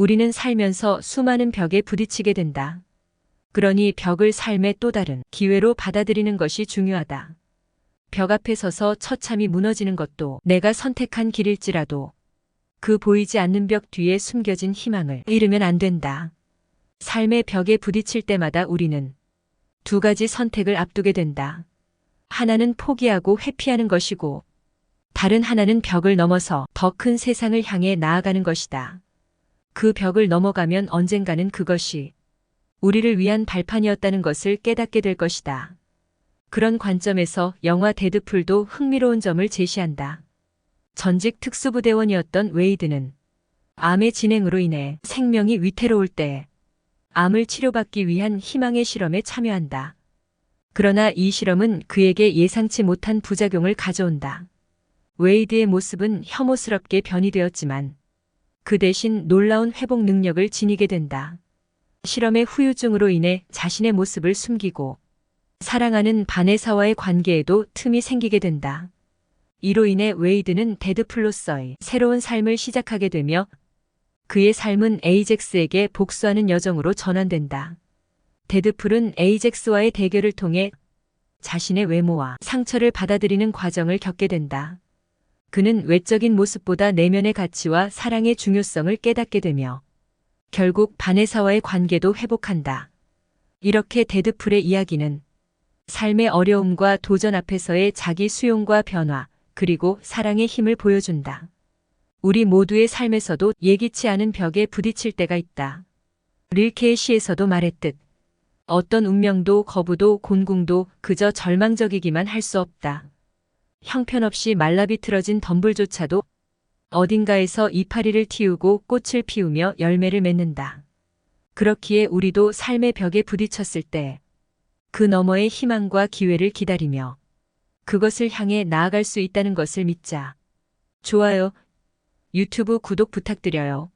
우리는 살면서 수많은 벽에 부딪히게 된다. 그러니 벽을 삶의 또 다른 기회로 받아들이는 것이 중요하다. 벽 앞에 서서 처참히 무너지는 것도 내가 선택한 길일지라도 그 보이지 않는 벽 뒤에 숨겨진 희망을 잃으면 안 된다. 삶의 벽에 부딪힐 때마다 우리는 두 가지 선택을 앞두게 된다. 하나는 포기하고 회피하는 것이고 다른 하나는 벽을 넘어서 더 큰 세상을 향해 나아가는 것이다. 그 벽을 넘어가면 언젠가는 그것이 우리를 위한 발판이었다는 것을 깨닫게 될 것이다. 그런 관점에서 영화 데드풀도 흥미로운 점을 제시한다. 전직 특수부대원이었던 웨이드는 암의 진행으로 인해 생명이 위태로울 때 암을 치료받기 위한 희망의 실험에 참여한다. 그러나 이 실험은 그에게 예상치 못한 부작용을 가져온다. 웨이드의 모습은 혐오스럽게 변이되었지만 그 대신 놀라운 회복 능력을 지니게 된다. 실험의 후유증으로 인해 자신의 모습을 숨기고 사랑하는 바네사와의 관계에도 틈이 생기게 된다. 이로 인해 웨이드는 데드풀로서의 새로운 삶을 시작하게 되며 그의 삶은 에이젝스에게 복수하는 여정으로 전환된다. 데드풀은 에이젝스와의 대결을 통해 자신의 외모와 상처를 받아들이는 과정을 겪게 된다. 그는 외적인 모습보다 내면의 가치와 사랑의 중요성을 깨닫게 되며 결국 바네사와의 관계도 회복한다. 이렇게 데드풀의 이야기는 삶의 어려움과 도전 앞에서의 자기 수용과 변화, 그리고 사랑의 힘을 보여준다. 우리 모두의 삶에서도 예기치 않은 벽에 부딪힐 때가 있다. 릴케의 시에서도 말했듯 어떤 운명도 거부도 곤궁도 그저 절망적이기만 할 수 없다. 형편없이 말라비틀어진 덤불조차도 어딘가에서 이파리를 틔우고 꽃을 피우며 열매를 맺는다. 그렇기에 우리도 삶의 벽에 부딪혔을 때 그 너머의 희망과 기회를 기다리며 그것을 향해 나아갈 수 있다는 것을 믿자. 좋아요, 유튜브 구독 부탁드려요.